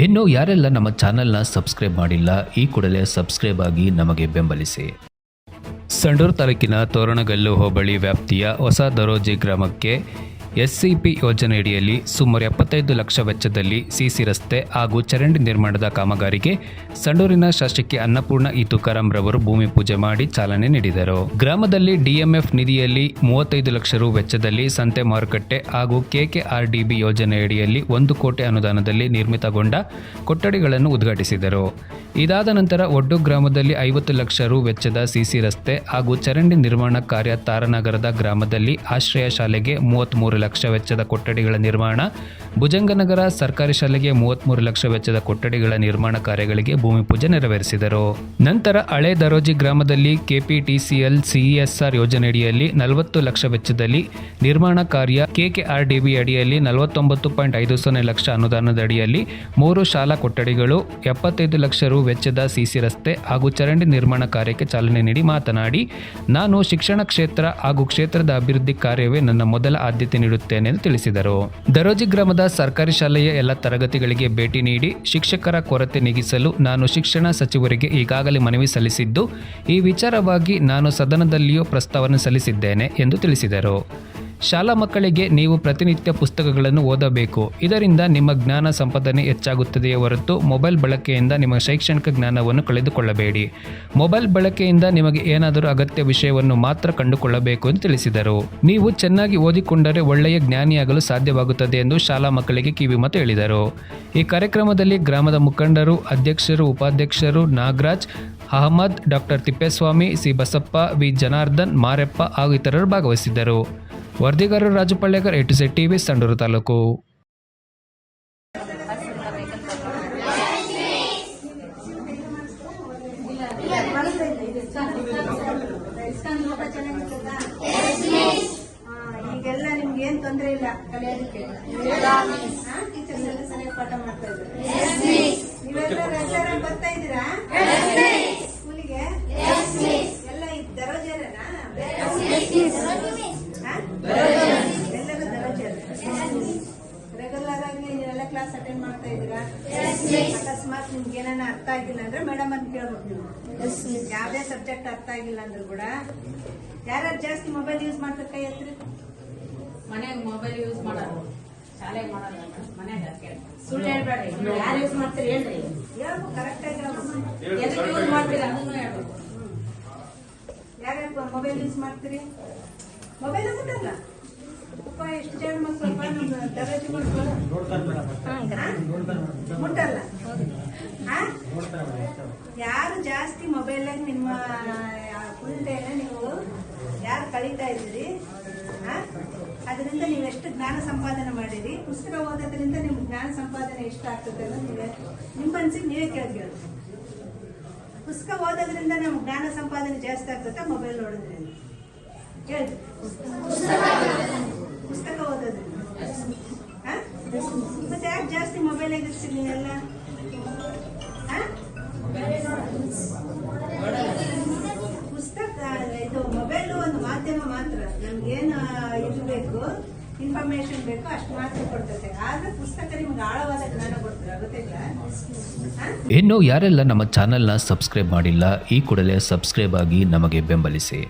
ಇನ್ನು ಯಾರೆಲ್ಲ ನಮ್ಮ ಚಾನೆಲ್ನ ಸಬ್ಸ್ಕ್ರೈಬ್ ಮಾಡಿಲ್ಲ, ಈ ಕೂಡಲೇ ಸಬ್ಸ್ಕ್ರೈಬ್ ಆಗಿ ನಮಗೆ ಬೆಂಬಲಿಸಿ. ಸಂಡೂರು ತಾಲೂಕಿನ ತೋರಣಗಲ್ಲು ಹೋಬಳಿ ವ್ಯಾಪ್ತಿಯ ಹೊಸ ದರೋಜಿ ಗ್ರಾಮಕ್ಕೆ ಎಸ್ಸಿಪಿ ಯೋಜನೆಯಡಿಯಲ್ಲಿ ಸುಮಾರು ಎಪ್ಪತ್ತೈದು ಲಕ್ಷ ವೆಚ್ಚದಲ್ಲಿ ಸಿಸಿ ರಸ್ತೆ ಹಾಗೂ ಚರಂಡಿ ನಿರ್ಮಾಣದ ಕಾಮಗಾರಿಗೆ ಸಂಡೂರಿನ ಶಾಸಕಿ ಅನ್ನಪೂರ್ಣ ತುಕಾರಾಂ ರವರು ಭೂಮಿ ಪೂಜೆ ಮಾಡಿ ಚಾಲನೆ ನೀಡಿದರು. ಗ್ರಾಮದಲ್ಲಿ ಡಿಎಂಎಫ್ ನಿಧಿಯಲ್ಲಿ ಮೂವತ್ತೈದು ಲಕ್ಷ ರು ವೆಚ್ಚದಲ್ಲಿ ಸಂತೆ ಮಾರುಕಟ್ಟೆ ಹಾಗೂ ಕೆಕೆಆರ್ಡಿಬಿ ಯೋಜನೆಯಡಿಯಲ್ಲಿ ಒಂದು ಕೋಟಿ ಅನುದಾನದಲ್ಲಿ ನಿರ್ಮಿತಗೊಂಡ ಕೊಠಡಿಗಳನ್ನು ಉದ್ಘಾಟಿಸಿದರು. ಇದಾದ ನಂತರ ಒಡ್ಡು ಗ್ರಾಮದಲ್ಲಿ ಐವತ್ತು ಲಕ್ಷ ರು ವೆಚ್ಚದ ಸಿಸಿ ರಸ್ತೆ ಹಾಗೂ ಚರಂಡಿ ನಿರ್ಮಾಣ ಕಾರ್ಯ ತಾರನಗರದ ಗ್ರಾಮದಲ್ಲಿ ಆಶ್ರಯ ಶಾಲೆಗೆ ಮೂವತ್ತ್ಮೂರು ಲಕ್ಷ ವೆಚ್ಚದ ಕೊಠಡಿಗಳ ನಿರ್ಮಾಣ, ಭುಜಂಗನಗರ ಸರ್ಕಾರಿ ಶಾಲೆಗೆ ಮೂವತ್ಮೂರು ಲಕ್ಷ ವೆಚ್ಚದ ಕೊಠಡಿಗಳ ನಿರ್ಮಾಣ ಕಾರ್ಯಗಳಿಗೆ ಭೂಮಿ ಪೂಜೆ ನೆರವೇರಿಸಿದರು. ನಂತರ ಹಳೆ ದರೋಜಿ ಗ್ರಾಮದಲ್ಲಿ ಕೆಪಿಟಿಸಿಎಲ್ ಸಿಇಎಸ್ಆರ್ ಯೋಜನೆಯಡಿಯಲ್ಲಿ ನಲವತ್ತು ಲಕ್ಷ ವೆಚ್ಚದಲ್ಲಿ ನಿರ್ಮಾಣ ಕಾರ್ಯ ಕೆಕೆಆರ್ ಡಿಬಿ ಅಡಿಯಲ್ಲಿ ನಲವತ್ತೊಂಬತ್ತು ಪಾಯಿಂಟ್ ಐದು ಸೊನ್ನೆ ಲಕ್ಷ ಅನುದಾನದ ಅಡಿಯಲ್ಲಿ ಮೂರು ಶಾಲಾ ಕೊಠಡಿಗಳು, ಎಪ್ಪತ್ತೈದು ಲಕ್ಷ ರು ವೆಚ್ಚದ ಸಿಸಿ ರಸ್ತೆ ಹಾಗೂ ಚರಂಡಿ ನಿರ್ಮಾಣ ಕಾರ್ಯಕ್ಕೆ ಚಾಲನೆ ನೀಡಿ ಮಾತನಾಡಿ, ನಾನು ಶಿಕ್ಷಣ ಕ್ಷೇತ್ರ ಹಾಗೂ ಕ್ಷೇತ್ರದ ಅಭಿವೃದ್ಧಿ ಕಾರ್ಯವೇ ನನ್ನ ಮೊದಲ ಆದ್ಯತೆ ನೀಡುತ್ತೇನೆ ಎಂದು ತಿಳಿಸಿದರು. ದರೋಜಿ ಗ್ರಾಮದ ಸರ್ಕಾರಿ ಶಾಲೆಯ ಎಲ್ಲ ತರಗತಿಗಳಿಗೆ ಭೇಟಿ ನೀಡಿ ಶಿಕ್ಷಕರ ಕೊರತೆ ನೀಗಿಸಲು ನಾನು ಶಿಕ್ಷಣ ಸಚಿವರಿಗೆ ಈಗಾಗಲೇ ಮನವಿ ಸಲ್ಲಿಸಿದ್ದು, ಈ ವಿಚಾರವಾಗಿ ನಾನು ಸದನದಲ್ಲಿಯೂ ಪ್ರಸ್ತಾವನೆ ಸಲ್ಲಿಸಿದ್ದೇನೆ ಎಂದು ತಿಳಿಸಿದರು. ಶಾಲಾ ಮಕ್ಕಳಿಗೆ ನೀವು ಪ್ರತಿನಿತ್ಯ ಪುಸ್ತಕಗಳನ್ನು ಓದಬೇಕು. ಇದರಿಂದ ನಿಮ್ಮ ಜ್ಞಾನ ಸಂಪಾದನೆ ಹೆಚ್ಚಾಗುತ್ತದೆಯೇ ಹೊರತು ಮೊಬೈಲ್ ಬಳಕೆಯಿಂದ ನಿಮ್ಮ ಶೈಕ್ಷಣಿಕ ಜ್ಞಾನವನ್ನು ಕಳೆದುಕೊಳ್ಳಬೇಡಿ. ಮೊಬೈಲ್ ಬಳಕೆಯಿಂದ ನಿಮಗೆ ಏನಾದರೂ ಅಗತ್ಯ ವಿಷಯವನ್ನು ಮಾತ್ರ ಕಂಡುಕೊಳ್ಳಬೇಕು ಎಂದು ತಿಳಿಸಿದರು. ನೀವು ಚೆನ್ನಾಗಿ ಓದಿಕೊಂಡರೆ ಒಳ್ಳೆಯ ಜ್ಞಾನಿಯಾಗಲು ಸಾಧ್ಯವಾಗುತ್ತದೆ ಎಂದು ಶಾಲಾ ಮಕ್ಕಳಿಗೆ ಕಿವಿಮಾತು ಹೇಳಿದರು. ಈ ಕಾರ್ಯಕ್ರಮದಲ್ಲಿ ಗ್ರಾಮದ ಮುಖಂಡರು, ಅಧ್ಯಕ್ಷರು, ಉಪಾಧ್ಯಕ್ಷರು Nagaraj, Ahmad, doctor Tippeswamy, C Basappa, V Janardhan, Mareppa ಹಾಗೂ ಇತರರು ಭಾಗವಹಿಸಿದ್ದರು. ವರದಿಗಾರರು Raju Pallekar A to Z TV Sandur taluk ಆ, ಈಗೆಲ್ಲ ನಿಮ್ಗೆ ಏನ್ ತೊಂದ್ರೆ ಇಲ್ಲ ಕಲಿಯೋದಕ್ಕೆ ಟೀಚರ್ಸ್ ಎಲ್ಲ ಸರಿಯಾಗಿ ಪಾಠ ಮಾಡ್ತಾ ಇದ್ದಾರೆ ನೀವೆಲ್ಲ ರೆಗ್ಯುಲರ್ ಬರ್ತಾ ಇದ್ದೀರಾ ಅಟೆಂಡ್ ಮಾಡ್ತಾ ಇದ್ದೀರಾ? ಅಕಸ್ಮಾತ್ ನಿಮ್ಗೆ ಏನಾನ ಅರ್ಥ ಆಗಿಲ್ಲ ಅಂದ್ರೆ ಮೇಡಮ್ ಅಂತ ಕೇಳ್ಬೇಕು ನೀವು. ಯಾವ್ದೇ ಸಬ್ಜೆಕ್ಟ್ ಅರ್ಥ ಆಗಿಲ್ಲ ಅಂದ್ರೂ ಕೂಡ ಯಾರ್ಯಾರು ಜಾಸ್ತಿ ಮೊಬೈಲ್ ಯೂಸ್ ಮಾಡ್ತಾರೆ ಕೈ ಹತ್ತಿರ ಮನೆಗೆ ಮೊಬೈಲ್ ಯೂಸ್ ಮಾಡೋದು ಶಾಲೆಗೆ ಮಾಡಲ್ಲ ಮನ್ಯಾಗ ಸುಳ್ಳು ಹೇಳ್ಬೇಡ್ರಿ. ಯಾರು ಯೂಸ್ ಮಾಡ್ತೀರಿ ಹೇಳ್ರಿ. ಹೇಳ್ಬೇಕು ಕರೆಕ್ಟ್ ಆಗಿ ಎದಕ್ಕೆ ಯೂಸ್ ಮಾಡ್ತೀರಿ ಅದನ್ನು ಹೇಳ್ಬೇಕು. ಯಾರ್ಯಾರು ಮೊಬೈಲ್ ಯೂಸ್ ಮಾಡ್ತೀರಿ? ಮೊಬೈಲ್ ಮುಟ್ಟಲ್ಲ ಎಷ್ಟು ಜನ ನಮ್ಮ ಮಕ್ಕಳು ಹಾ? ಮುಟ್ಟಲ್ಲ? ಹಾ? ಯಾರು ಜಾಸ್ತಿ ಮೊಬೈಲ್ ನಿಮ್ಮ ಫುಲ್ ಡೇನ ನೀವು ಯಾರು ಕಳೀತಾ ಇದ್ದೀರಿ? ಹಾ? ಅದರಿಂದ ನೀವು ಎಷ್ಟು ಜ್ಞಾನ ಸಂಪಾದನೆ ಮಾಡಿರಿ? ಪುಸ್ತಕ ಓದೋದ್ರಿಂದ ನಿಮ್ ಜ್ಞಾನ ಸಂಪಾದನೆ ಎಷ್ಟು ಆಗ್ತದೆ ಅನ್ನೋದು ನೀವೇ ನಿಮ್ಮ ಮನ್ಸಿಗೆ ನೀವೇ ಕೇಳ್ತೀವಿ ಪುಸ್ತಕ ಓದೋದ್ರಿಂದ ನಮ್ಗೆ ಜ್ಞಾನ ಸಂಪಾದನೆ ಜಾಸ್ತಿ ಆಗ್ತದೆ ಮೊಬೈಲ್ ನೋಡೋದ್ರಿಂದ. ಹೇಳಿ ಪುಸ್ತಕ ಓದೋದು ಮತ್ತೆ ಯಾಕೆ ಜಾಸ್ತಿ ಮೊಬೈಲ್ ಇರ್ತೀರಿ ನೀವೆಲ್ಲ? ಪುಸ್ತಕ, ಇದು ಮೊಬೈಲ್ ಒಂದು ಮಾಧ್ಯಮ ಮಾತ್ರ. ನಮ್ಗೇನು ಇದು ಬೇಕು ಇನ್ಫಾರ್ಮೇಶನ್ ಬೇಕು, ಅಷ್ಟು ಮಾತ್ರ ಕೊಡ್ತದೆ ಆದ್ರೆ ಪುಸ್ತಕ ನಿಮ್ಗೆ ಆಳವಾದ ಜ್ಞಾನ ಕೊಡ್ತಾರೆ ಗೊತ್ತಿಲ್ಲ? ಇನ್ನು ಯಾರೆಲ್ಲ ನಮ್ಮ ಚಾನೆಲ್ನ ಸಬ್ಸ್ಕ್ರೈಬ್ ಮಾಡಿಲ್ಲ, ಈ ಕೂಡಲೇ ಸಬ್ಸ್ಕ್ರೈಬ್ ಆಗಿ ನಮಗೆ ಬೆಂಬಲಿಸಿ.